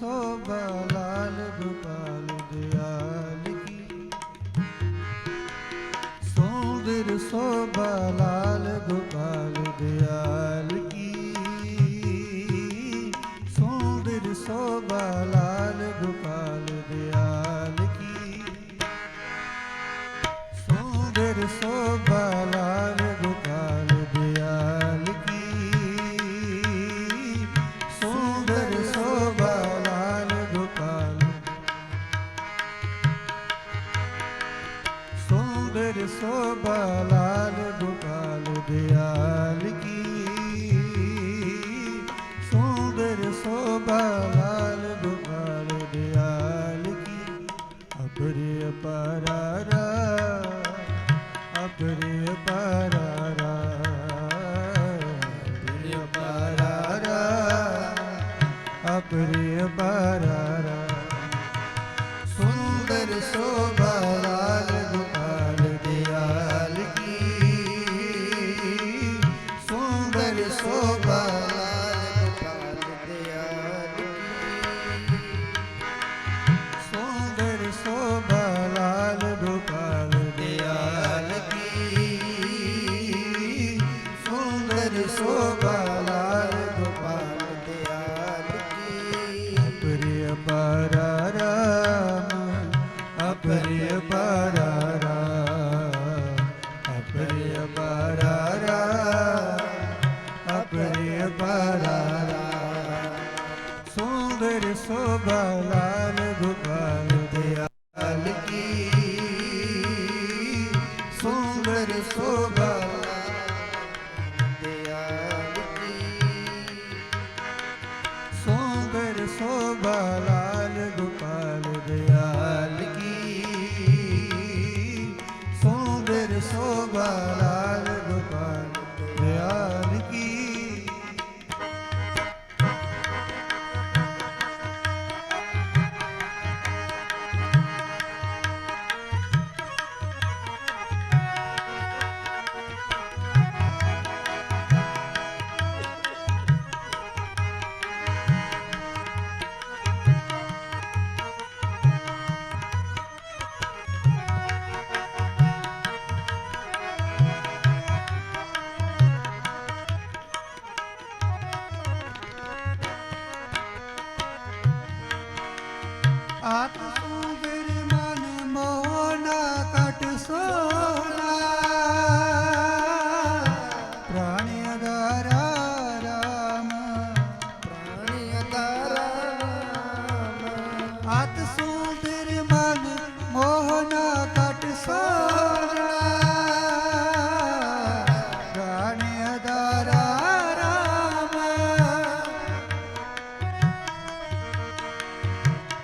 ਸੋਭਾ ਲਾਲ ਗੋਪਾਲ ਦਿਆਲ ਕੀ ਸੋਦਰ ਸੋਭਾ ਲਾਲ ਗੋਪਾਲ ਦਿਆਲ ਕੀ ਸੋਦਰ ਸੋਭਾ ਸੁੰਦਰ ਸੋਭਾ ਲਾਲ ਗੋਪਾਲ ਦਿਆਲ ਕੀ ਸੁੰਦਰ ਸੋਭਾ ਲਾਲ ਗੋਪਾਲ ਦਿਆਲ ਕੀ ਅਪਰੇ ਅਪਾਰਾ শোভালা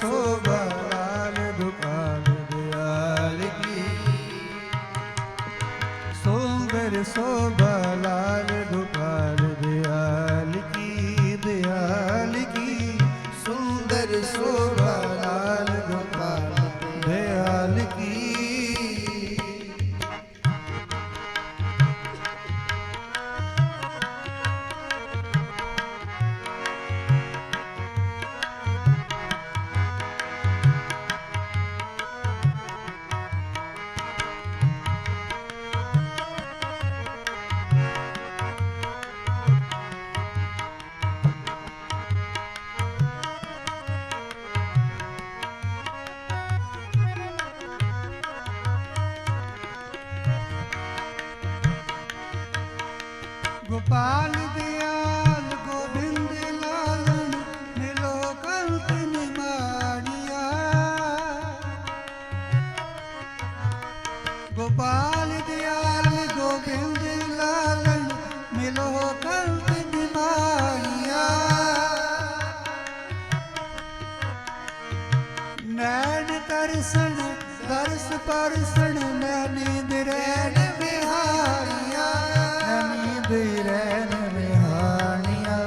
ਸੋਭਾਲਾਲ ਦੁਕਾਨ ਦਿਆਲ ਕੀ ਸੋਹਰ ਸੋਭਾ ਪਰਸਣ ਮੈਂ ਨੀਂਦ ਰਹਿਣ ਬਿਹਾਰੀਆਂ ਨੀਂਦ ਰਹਿਣ ਬਿਹਾਰੀਆਂ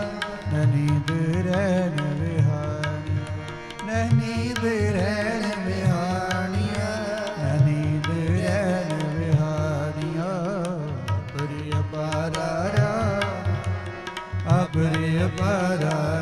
ਨੀਂਦ ਰਹਿਣ ਬਿਹਾਰੀਆਂ ਨੀਂਦ ਰਹਿਣ ਨੀਂਦ ਰਹਿਣ ਅਬਰੇ ਅਬਰੇ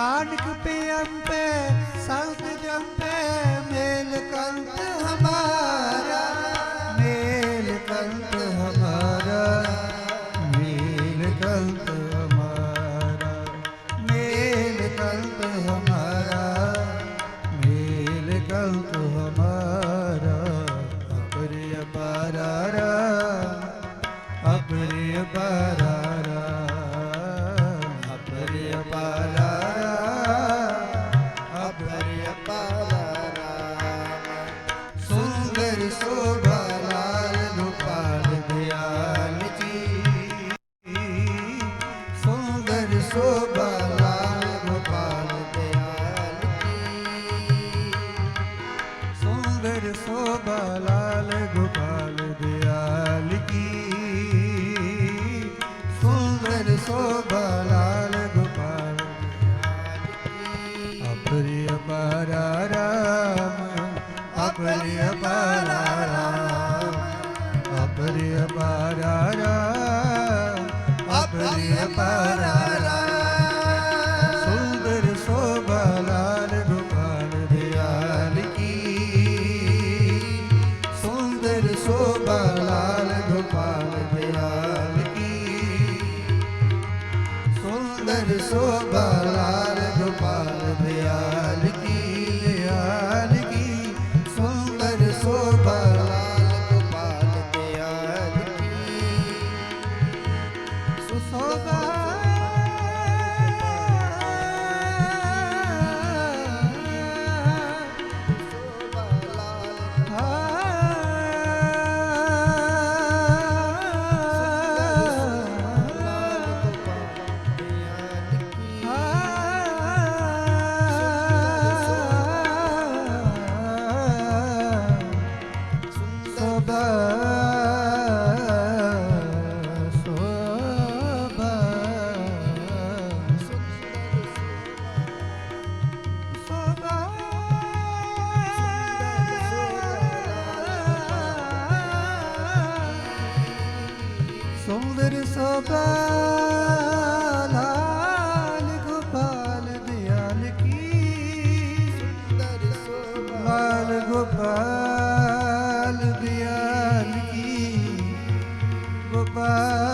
ਨਾਨਕ ਪਿਆੰਪੇ ਸੰਤ ਜੰਪੇ ਮੇਲ ਕੰਤ ਹਮਾਰਾ ਮੇਲ ਕੰਤ ਹਮਾਰਾ ਮੇਲ ਕੰਤ ਹਮਾਰਾ ਮੇਲ ਕੰਤ ਹਮਾਰਾ ਮੇਲ ਕੰਤ রাসুল शोभा लाल गोपाल दयाल की सुंदर शोभा bye.